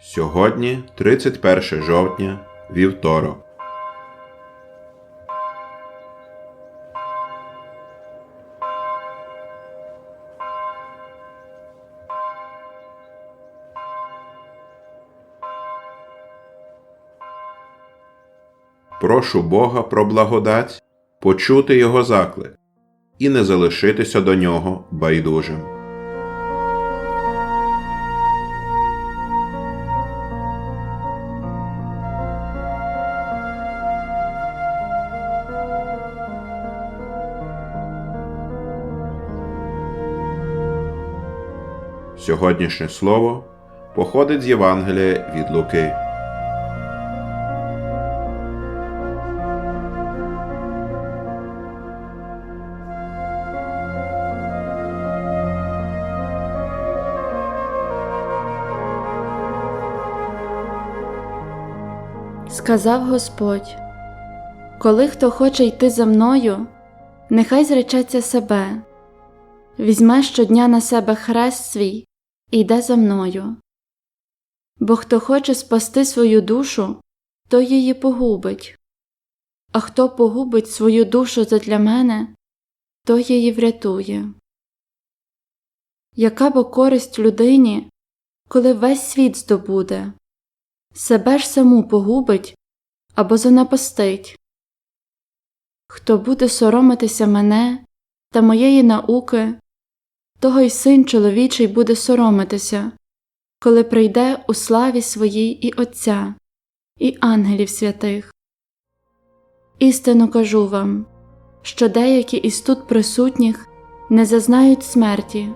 Сьогодні 31 жовтня, вівторок. Прошу Бога про благодать, почути Його заклик і не залишитися до нього байдужим. Сьогоднішнє слово походить з Євангелія від Луки. Сказав Господь: Коли хто хоче йти за мною, нехай зречеться себе, візьме щодня на себе хрест свій і йде за мною. Бо хто хоче спасти свою душу, той її погубить, а хто погубить свою душу задля мене, той її врятує. Яка бо користь людині, коли весь світ здобуде? себе ж саму погубить або занапастить. Хто буде соромитися мене та моєї науки, того й син чоловічий буде соромитися, коли прийде у славі своїй і Отця, і ангелів святих. Істину кажу вам, що деякі із тут присутніх не зазнають смерті,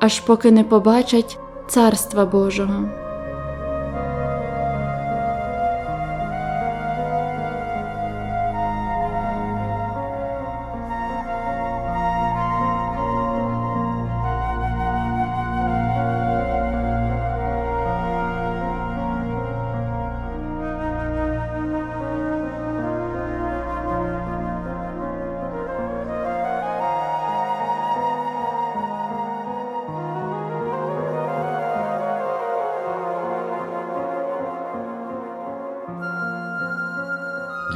аж поки не побачать Царства Божого.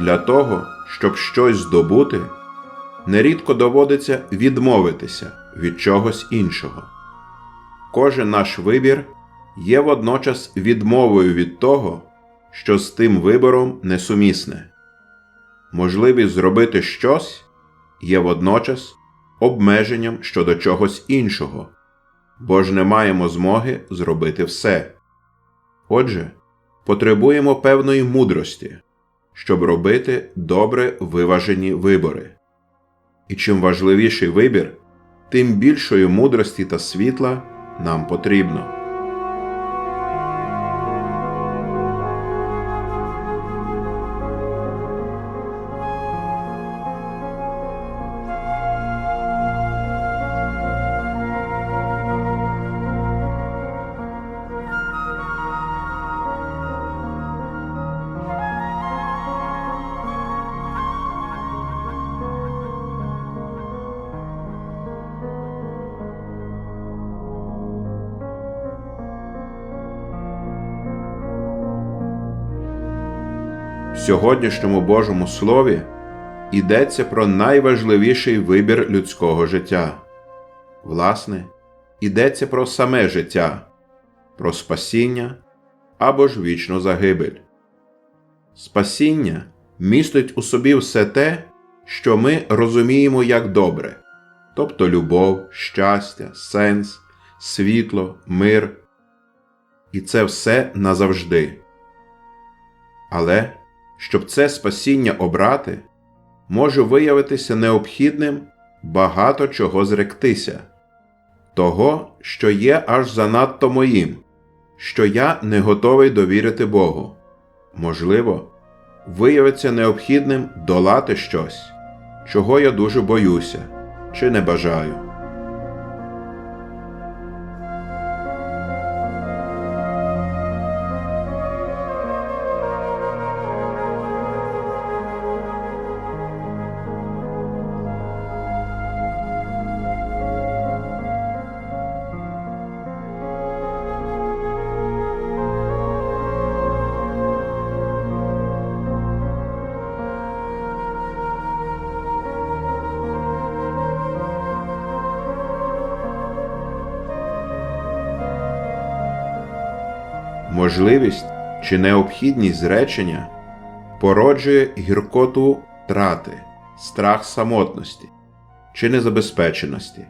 Для того, щоб щось здобути, нерідко доводиться відмовитися від чогось іншого. Кожен наш вибір є водночас відмовою від того, що з тим вибором несумісне. Можливість зробити щось є водночас обмеженням щодо чогось іншого, бо ж не маємо змоги зробити все. Отже, потребуємо певної мудрості щоб робити добре виважені вибори. І чим важливіший вибір, тим більшої мудрості та світла нам потрібно. Сьогоднішньому Божому Слові йдеться про найважливіший вибір людського життя. Власне, йдеться про саме життя, про спасіння або ж вічну загибель. Спасіння містить у собі все те, що ми розуміємо як добре, тобто любов, щастя, сенс, світло, мир. І це все назавжди. Але щоб це спасіння обрати, може виявитися необхідним багато чого зректися, того, що є аж занадто моїм, що я не готовий довірити Богу. Можливо, виявиться необхідним долати щось, чого я дуже боюся чи не бажаю. Можливість чи необхідність зречення породжує гіркоту втрати, страх самотності чи незабезпеченості.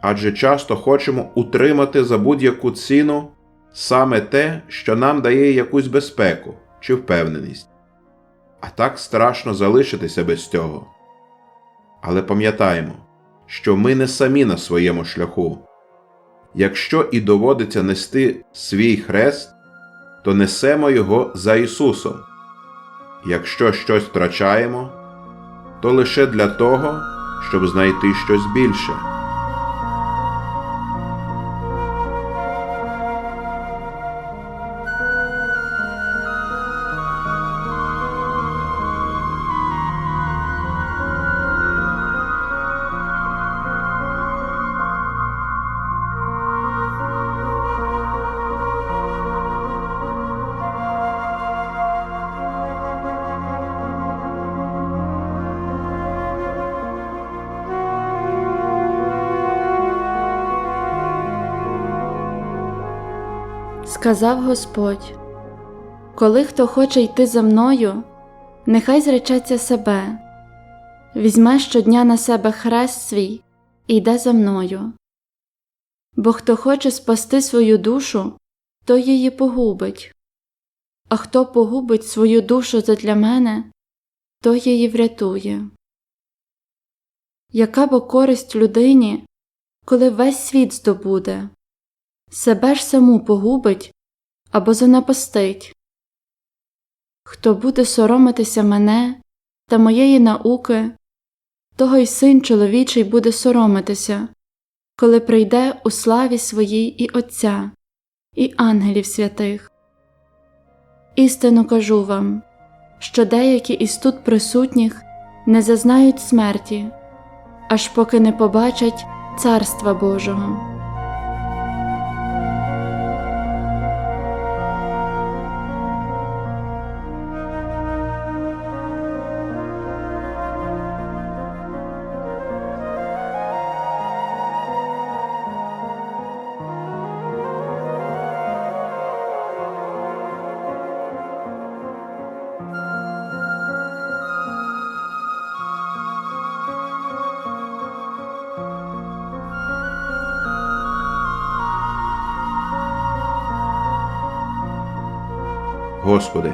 Адже часто хочемо утримати за будь-яку ціну саме те, що нам дає якусь безпеку чи впевненість. А так страшно залишитися без цього. Але пам'ятаємо, що ми не самі на своєму шляху. Якщо і доводиться нести свій хрест, то несемо його за Ісусом. Якщо щось втрачаємо, то лише для того, щоб знайти щось більше. Сказав Господь: Коли хто хоче йти за мною, нехай зречеться себе, візьме щодня на себе хрест свій і йде за мною. Бо хто хоче спасти свою душу, той її погубить, а хто погубить свою душу задля мене, той її врятує. Яка бо користь людині, коли весь світ здобуде? Себе ж саму погубить або занапастить. Хто буде соромитися мене та моєї науки, того й син чоловічий буде соромитися, коли прийде у славі своїй і Отця, і ангелів святих. Істину кажу вам, що деякі із тут присутніх не зазнають смерті, аж поки не побачать Царства Божого. Господи,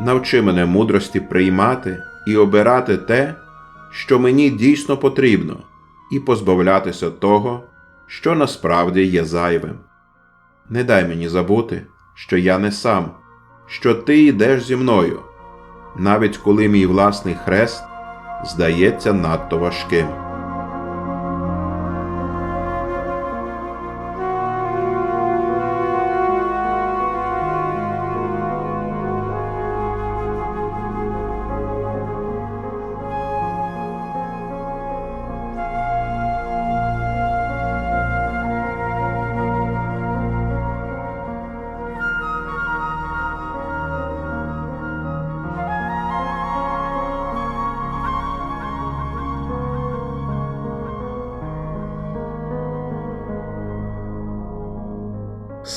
навчи мене мудрості приймати і обирати те, що мені дійсно потрібно, і позбавлятися того, що насправді є зайвим. Не дай мені забути, що я не сам, що ти йдеш зі мною, навіть коли мій власний хрест здається надто важким.